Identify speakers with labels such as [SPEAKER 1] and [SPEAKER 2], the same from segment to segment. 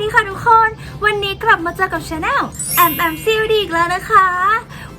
[SPEAKER 1] ดีค่ะทุกคน วันนี้กลับมาเจอกับชาแนลแอมแอมซีดีอีกแล้วนะคะ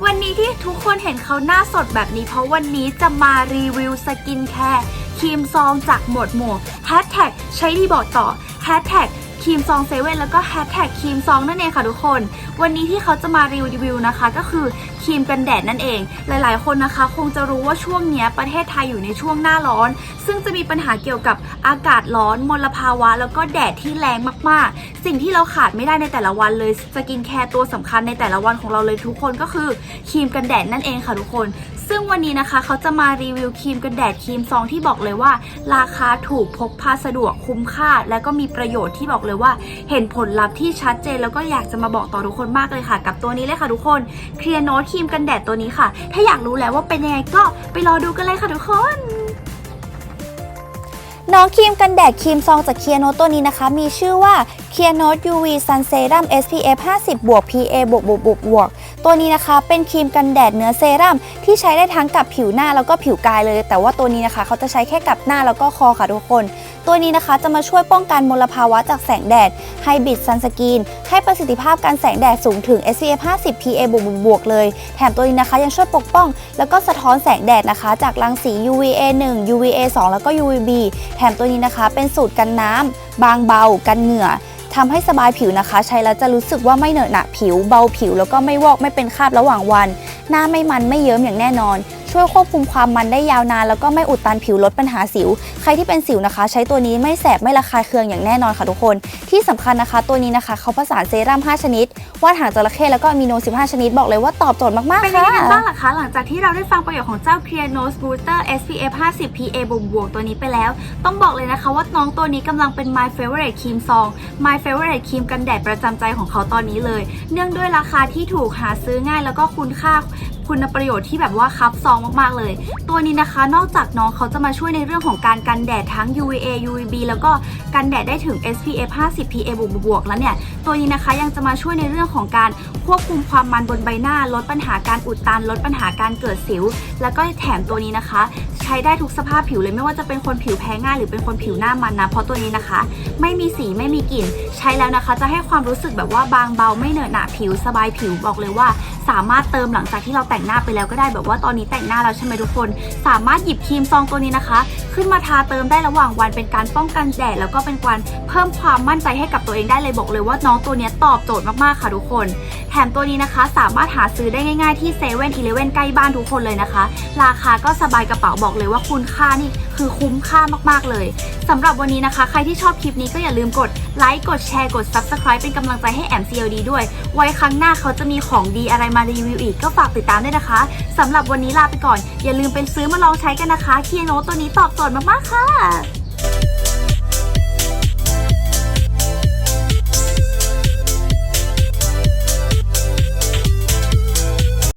[SPEAKER 1] วันนี้ที่ทุกคนเห็นเขาหน้าสดแบบนี้ เพราะวันนี้จะมารีวิวสกินแคร์ครีมซองจากหมวดหมู่แฮชแท็กใช้ดีบอกต่อแฮชแท็ก ครีมซองเซเว่นแล้วก็แฮชแท็กครีมซองนั่นเองค่ะทุกคน วันนี้ที่เขาจะมารีวิวนะคะก็คือครีมกันแดดนั่นเอง หลายๆ คนนะคะ คงจะรู้ว่าช่วงนี้ประเทศไทยอยู่ในช่วงหน้าร้อน ซึ่งจะมีปัญหาเกี่ยวกับอากาศร้อนมลภาวะ แล้วก็แดดที่แรงมากๆ สิ่งที่เราขาดไม่ได้ในแต่ละวันเลยสกินแคร์ตัวสำคัญในแต่ละวันของเราเลยทุกคนก็คือครีมกันแดดนั่นเองค่ะทุกคน ซึ่งวันนี้นะคะเขาจะมารีวิวครีมกันแดดครีมซองที่บอกเลยว่า ราคาถูกพกพาสะดวกคุ้มค่า และก็มีประโยชน์ที่บอกเลยว่า เห็นผลลัพธ์ที่ชัดเจนแล้วก็อยากจะมาบอกต่อทุกคนมากเลยค่ะ กับตัวนี้เลยค่ะทุกคนเคลียร์โนตครีมกันแดดตัวนี้ค่ะ ถ้าอยากรู้แล้วว่าเป็นยังไงก็ไปรอดูกันเลยค่ะทุกคน
[SPEAKER 2] น้องครีมกันแดดครีมซองจากเคียโนตัวนี้นะคะ มีชื่อว่าเคียโน UV Sun Serum SPF 50 บวก PA บวกบวกบวกบวก ตัวนี้นะคะเป็นครีมกันแดดเนื้อเซรั่มที่ใช้ได้ทั้งกับผิวหน้าแล้วก็ผิวกายเลย แต่ว่าตัวนี้นะคะเขาจะใช้แค่กับหน้าแล้วก็คอค่ะทุกคน ตัวนี้นะคะจะมาช่วยป้องกันมลภาวะจากแสงแดดไฮบริดซันสกีนให้ประสิทธิภาพการแสงแดดสูงถึง SPF 50 PA บวกบวกบวกเลย แถมตัวนี้นะคะยังช่วยปกป้อง แล้วก็สะท้อนแสงแดดนะคะ จากรังสี UVA 1 UVA 2 แล้วก็ UVB แถมตัวนี้นะคะเป็นสูตรกันน้ำบางเบากันเหงื่อ ทำให้สบายผิวนะคะ ใช้แล้วจะรู้สึกว่าไม่เหนอะหนะผิวเบาผิว แล้วก็ไม่วอกไม่เป็นคราบระหว่างวัน หน้าไม่มันไม่เยิ้มอย่างแน่นอน ช่วยควบคุมความมันได้ยาวนาน แล้วก็ไม่อุดตันผิวลดปัญหาสิว ใครที่เป็นสิวนะคะ ใช้ตัวนี้ไม่แสบไม่ระคายเคืองอย่างแน่นอนค่ะทุกคน ที่สำคัญนะคะ ตัวนี้นะคะเขาผสานเซรั่ม 5 ชนิด ว่านหางจระเข้แล้วก็มิโน 15 ชนิดบอกเลยว่าตอบโจทย์มากๆค่ะ
[SPEAKER 1] เป็นยังไงบ้างล่ะคะ หลังจากที่เราได้ฟังประโยชน์ของเจ้า Clear Nose Booster SPF 50 PA บวกบวกตัวนี้ไปแล้ว ต้องบอกเลยนะคะว่าน้องตัวนี้กำลังเป็น my favorite ครีมซอง my favorite ครีมกันแดดประจำใจของเขาตอนนี้เลย เนื่องด้วยราคาที่ถูกหาซื้อง่ายแล้วก็คุณค่าคุณประโยชน์ที่แบบว่าคับซองมากๆเลย ตัวนี้นะคะนอกจากน้องเขาจะมาช่วยในเรื่องของการกันแดดทั้ง UVA UVB แล้วก็กันแดดได้ถึง SPF 50 PA บวกบวกแล้วเนี่ย ตัวนี้นะคะยังจะมาช่วยในเรื่องของการควบคุมความมันบนใบหน้า ลดปัญหาการอุดตัน ลดปัญหาการเกิดสิว แล้วก็แถมตัวนี้นะคะ ใช้ได้ทุกสภาพผิวเลยไม่ว่าจะเป็นคนผิวแพ้ง่ายหรือเป็นคนผิวหน้ามันนะเพราะตัวนี้นะคะ ไม่มีสีไม่มีกลิ่น ใช้แล้วนะคะ จะให้ความรู้สึกแบบว่าบางเบาไม่เหนอะหนะผิวสบายผิวบอกเลยว่า สามารถเติมหลังจากที่เราแต่งหน้าไปแล้วก็ได้แบบว่าตอนนี้แต่งหน้าแล้วใช่ไหมทุกคน สามารถหยิบครีมซองตัวนี้นะคะ ขึ้นมาทาเติมได้ระหว่างวันเป็นการป้องกันแดดแล้วก็เป็นการเพิ่มความมั่นใจให้กับตัวเองได้เลยบอกเลยว่าน้องตัวนี้ตอบโจทย์มากๆค่ะทุกคน แถมตัวนี้นะคะ สามารถหาซื้อได้ง่าย ๆที่เซเว่นอีเลเว่นใกล้บ้านทุกคนเลยนะคะ ราคาก็สบายกระเป๋าบอกเลยว่าคุณค่านี่คือคุ้มค่ามากๆเลยสำหรับวันนี้นะคะ ใครที่ชอบคลิปนี้ก็อย่าลืมกดไลค์กดแชร์กด Subscribe เป็นกำลังใจให้แอม CLD ด้วย ไว้ครั้งหน้าเขาจะมีของดีอะไรมารีวิวอีกก็ฝากติดตามด้วยนะคะสำหรับวันนี้ลาไปก่อน อย่าลืมไปซื้อมาลองใช้กันนะคะเคียโนตัวนี้ตอบโจทย์มากๆค่ะ